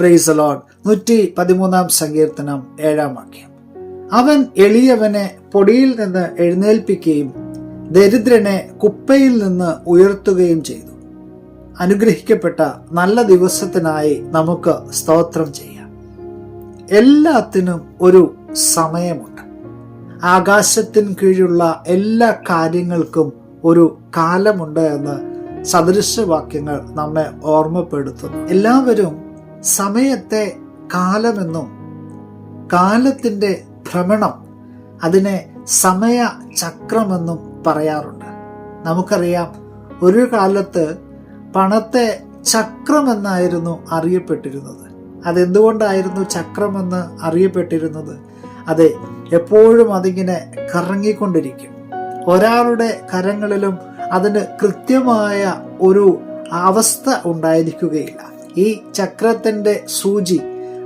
Price allowed നൂറ്റി പതിമൂന്നാം സങ്കീർത്തനം ഏഴാം വാക്യം. അവൻ എളിയവനെ പൊടിയിൽ നിന്ന് എഴുന്നേൽപ്പിക്കുകയും ദരിദ്രനെ കുപ്പയിൽ നിന്ന് ഉയർത്തുകയും ചെയ്തു. അനുഗ്രഹിക്കപ്പെട്ട നല്ല ദിവസത്തിനായി നമുക്ക് സ്തോത്രം ചെയ്യാം. എല്ലാത്തിനും ഒരു സമയമുണ്ട്. ആകാശത്തിന് കീഴിലുള്ള എല്ലാ കാര്യങ്ങൾക്കും ഒരു കാലമുണ്ട് എന്ന് സദൃശവാക്യങ്ങൾ നമ്മെ ഓർമ്മപ്പെടുത്തുന്നു. എല്ലാവരും സമയത്തെ കാലമെന്നും കാലത്തിന്റെ ഭ്രമണം അതിനെ സമയ ചക്രമെന്നും പറയാറുണ്ട്. നമുക്കറിയാം ഒരു കാലത്ത് പണത്തെ ചക്രമെന്നായിരുന്നു അറിയപ്പെട്ടിരുന്നത്. അതെന്തുകൊണ്ടായിരുന്നു ചക്രമെന്ന് അറിയപ്പെട്ടിരുന്നത്? അതെ എപ്പോഴും അതിങ്ങനെ കറങ്ങിക്കൊണ്ടിരിക്കും. ഒരാളുടെ കരങ്ങളിലും അതിന് കൃത്യമായ ഒരു അവസ്ഥ ഉണ്ടായിരിക്കുകയില്ല. ഈ ചക്രത്തിന്റെ സൂചി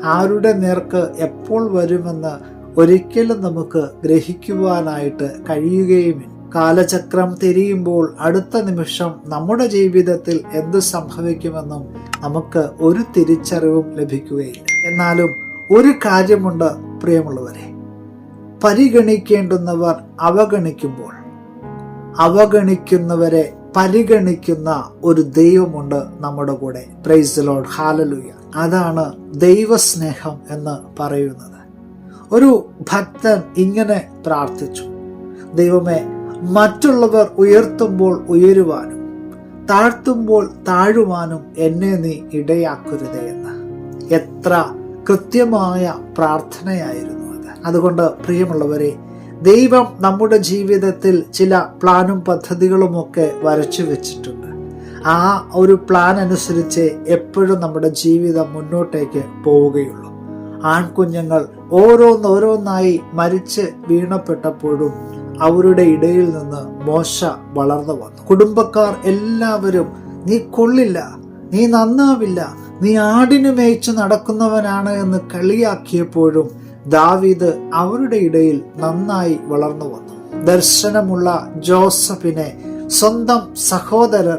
ആരുടെ നേർക്ക് എപ്പോൾ വരുമെന്ന് ഒരിക്കലും നമുക്ക് ഗ്രഹിക്കുവാനായിട്ട് കഴിയുകയുമില്ല. കാലചക്രം തിരിയുമ്പോൾ അടുത്ത നിമിഷം നമ്മുടെ ജീവിതത്തിൽ എന്ത് സംഭവിക്കുമെന്നും നമുക്ക് ഒരു തിരിച്ചറിവും ലഭിക്കുകയില്ല. എന്നാലും ഒരു കാര്യമുണ്ട് പ്രിയമുള്ളവരെ. പരിഗണിക്കേണ്ടുന്നവർ അവഗണിക്കുമ്പോൾ. അവഗണിക്കുന്നവരെ പരിഗണിക്കുന്ന ഒരു ദൈവമുണ്ട് നമ്മുടെ കൂടെ. പ്രൈസ് ലോഡ് ഹാലലുയ അതാണ് ദൈവസ്നേഹം എന്ന് പറയുന്നത്. ഒരു ഭക്തൻ ഇങ്ങനെ പ്രാർത്ഥിച്ചു. ദൈവമേ മറ്റുള്ളവർ ഉയർത്തുമ്പോൾ ഉയരുവാനും താഴ്ത്തുമ്പോൾ താഴുവാനും എന്നെ നീ ഇടയാക്കരുതേ എന്ന്. എത്ര കൃത്യമായ പ്രാർത്ഥനയായിരുന്നു അത്. അതുകൊണ്ട് പ്രിയമുള്ളവരെ ദൈവം നമ്മുടെ ജീവിതത്തിൽ ചില പ്ലാനും പദ്ധതികളുമൊക്കെ വരച്ചു വെച്ചിട്ടുണ്ട്. ആ ഒരു പ്ലാൻ അനുസരിച്ച് എപ്പോഴും നമ്മുടെ ജീവിതം മുന്നോട്ടേക്ക് പോവുകയുള്ളൂ. ആൺകുഞ്ഞുങ്ങൾ ഓരോന്നോരോന്നായി മരിച്ച് വീണപ്പെട്ടപ്പോഴും അവരുടെ ഇടയിൽ നിന്ന് മോശ വളർന്നു വന്നു. കുടുംബക്കാർ എല്ലാവരും നീ കൊള്ളില്ല നീ നന്നാവില്ല നീ ആടിനു മേയിച്ച് നടക്കുന്നവനാണ് എന്ന് കളിയാക്കിയപ്പോഴും ദാവീദ് അവരുടെ ഇടയിൽ നന്നായി വളർന്നു വന്നു. ദർശനമുള്ള ജോസഫിനെ സ്വന്തം സഹോദരർ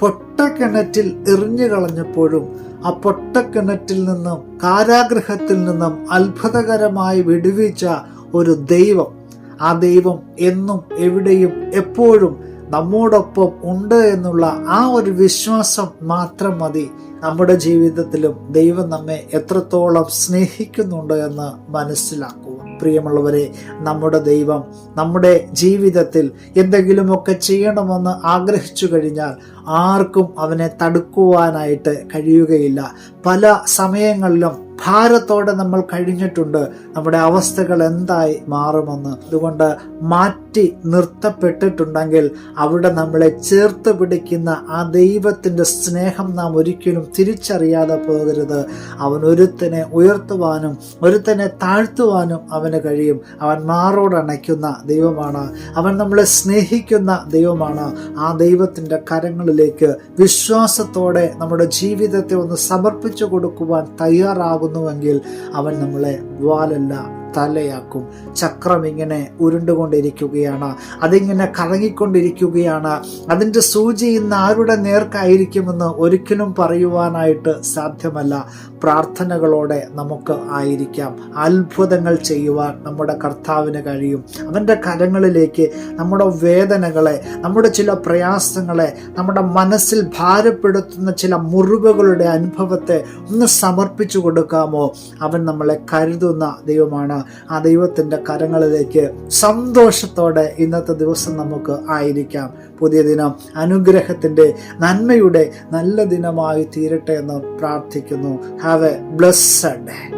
പൊട്ടക്കിണറ്റിൽ എറിഞ്ഞു കളഞ്ഞപ്പോഴും ആ പൊട്ടക്കിണറ്റിൽ നിന്നും കാരാഗ്രഹത്തിൽ നിന്നും അത്ഭുതകരമായി വിടുവിച്ച ഒരു ദൈവം. ആ ദൈവം എന്നും എവിടെയും എപ്പോഴും നമ്മോടൊപ്പം ഉണ്ട് എന്നുള്ള ആ ഒരു വിശ്വാസം മാത്രം മതി. നമ്മുടെ ജീവിതത്തിലും ദൈവം നമ്മെ എത്രത്തോളം സ്നേഹിക്കുന്നുണ്ട് എന്ന് മനസ്സിലാക്കുക പ്രിയമുള്ളവരെ നമ്മുടെ ദൈവം നമ്മുടെ ജീവിതത്തിൽ എന്തെങ്കിലുമൊക്കെ ചെയ്യണമെന്ന് ആഗ്രഹിച്ചു കഴിഞ്ഞാൽ ആർക്കും അവനെ തടുക്കുവാനായിട്ട് കഴിയുകയില്ല. പല സമയങ്ങളിലും ഭാരത്തോടെ നമ്മൾ കഴിഞ്ഞിട്ടുണ്ട്. നമ്മുടെ അവസ്ഥകൾ എന്തായി മാറുമെന്ന്. അതുകൊണ്ട് മാറ്റി നിർത്തപ്പെട്ടിട്ടുണ്ടെങ്കിൽ അവിടെ നമ്മളെ ചേർത്ത് പിടിക്കുന്ന ആ ദൈവത്തിന്റെ സ്നേഹം നാം ഒരിക്കലും തിരിച്ചറിയാതെ പോകരുത്. അവൻ ഒരുത്തനെ ഉയർത്തുവാനും ഒരുത്തനെ താഴ്ത്തുവാനും അവന് കഴിയും. അവൻ മാറോടണയ്ക്കുന്ന ദൈവമാണ്. അവൻ നമ്മളെ സ്നേഹിക്കുന്ന ദൈവമാണ്. ആ ദൈവത്തിന്റെ കരങ്ങളിലേക്ക് വിശ്വാസത്തോടെ നമ്മുടെ ജീവിതത്തെ ഒന്ന് സമർപ്പിച്ചു കൊടുക്കുവാൻ തയ്യാറാകുന്നുവെങ്കിൽ അവൻ നമ്മളെ വാലല്ല തലയാക്കും. ചക്രം ഇങ്ങനെ ഉരുണ്ടുകൊണ്ടിരിക്കുകയാണ്. അതിങ്ങനെ കറങ്ങിക്കൊണ്ടിരിക്കുകയാണ്. അതിന്റെ സൂചി ഇന്ന് ആരുടെ നേർക്കായിരിക്കുമെന്ന് ഒരിക്കലും പറയുവാനായിട്ട് സാധ്യമല്ല. പ്രാർത്ഥനകളോടെ നമുക്ക് ആയിരിക്കാം. അത്ഭുതങ്ങൾ ചെയ്യുവാൻ നമ്മുടെ കർത്താവിന് കഴിയും. അവന്റെ കരങ്ങളിലേക്ക് നമ്മുടെ വേദനകളെ നമ്മുടെ ചില പ്രയാസങ്ങളെ നമ്മുടെ മനസ്സിൽ ഭാരപ്പെടുത്തുന്ന ചില മുറിവുകളുടെ അനുഭവത്തെ ഒന്ന് സമർപ്പിച്ചു കൊടുക്കാമോ? അവൻ നമ്മളെ കരുതുന്ന ദൈവമാണ്. ആ ദൈവത്തിന്റെ കരങ്ങളിലേക്ക് സന്തോഷത്തോടെ ഇന്നത്തെ ദിവസം നമുക്ക് ആയിരിക്കാം. പുതിയ ദിനം അനുഗ്രഹത്തിന്റെ നന്മയുടെ നല്ല ദിനമായി തീരട്ടെ എന്ന് പ്രാർത്ഥിക്കുന്നു. Have A blessed day